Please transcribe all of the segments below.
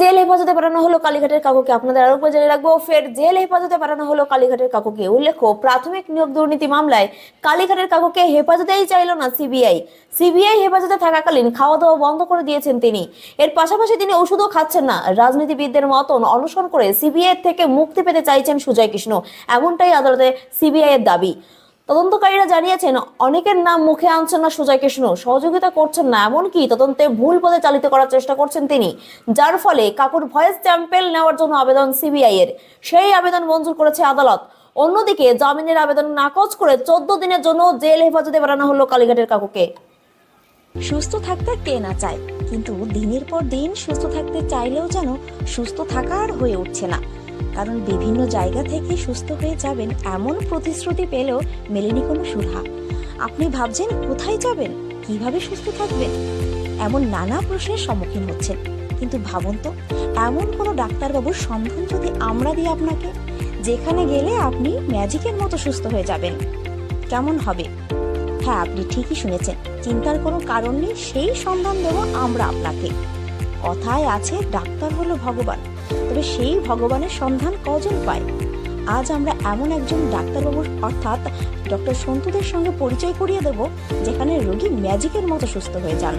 Jail হেফাজতে পাঠানো হলো কালীঘাটের কাকুকে। আপনাদের আরও উপর রাখব, ফের জেল হেফাজতে পাঠানো হলো কালীঘাটের কাকুকে। উল্লেখ্য, প্রাথমিক নিয়োগ দুর্নীতি মামলায় কালীঘাটের কাকুকে হেফাজতেই চাইল না সিবিআই। সিবিআই হেফাজতে থাকাকালীন খাওয়া দাওয়া বন্ধ করে দিয়েছেন তিনি। এর পাশাপাশি তিনি ওষুধও খাচ্ছেন না। রাজনীতিবিদদের মতন অনশন করে সিবিআই থেকে মুক্তি পেতে চাইছেন সুজয় কৃষ্ণ। এমনটাই আদালতে সিবিআই এর দাবি। তদন্তকারীরা জানিয়েছেন, অনেকের নাম মুখে আনছেন না সুজয় কৃষ্ণ, সহযোগিতা করছেন না এমনকি তদন্তে ভুল পথে চালিত করার চেষ্টা করছেন তিনি, যার ফলে কাকুর ভয়েস স্যাম্পেল নেওয়ার জন্য আবেদন সিবিআই এর। সেই আবেদন মঞ্জুর করেছে আদালত। অন্যদিকে জামিনের আবেদন নাকচ করে চোদ্দ দিনের জন্য জেল হেফাজতে বাড়ানো হলো কালীঘাটের কাকুকে। সুস্থ থাকতে কে না চায়, কিন্তু দিনের পর দিন সুস্থ থাকতে চাইলেও যেন সুস্থ থাকা আর হয়ে উঠছে না। কারণ বিভিন্ন জায়গা থেকে সুস্থ হয়ে যাবেন এমন প্রতিশ্রুতি পেলেও মেলেনি কোনো সুধা। আপনি ভাবছেন কোথায় যাবেন? কীভাবে সুস্থ থাকবেন? এমন নানা প্রশ্নের সম্মুখীন হচ্ছেন। কিন্তু ভাবুন তো, এমন কোনো ডাক্তারবাবুর সন্ধান যদি আমরা দিই আপনাকে, যেখানে গেলে আপনি ম্যাজিকের মতো সুস্থ হয়ে যাবেন। কেমন হবে? হ্যাঁ আপনি ঠিকই শুনেছেন। চিন্তার কোনো কারণ নেই, সেই সন্ধান দেবো আমরা আপনাকে। কথায় আছে, ডাক্তার হলো ভগবান। তবে সেই ভগবানের সন্ধান কজন পায়? আজ আমরা এমন একজন ডাক্তারবাবুর, অর্থাৎ ডক্টর সন্তুদের সঙ্গে পরিচয় করিয়ে দেব, যেখানে রোগী ম্যাজিকের মতো সুস্থ হয়ে যান।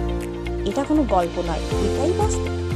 এটা কোনো গল্প নয়, এটাই বাস্তব।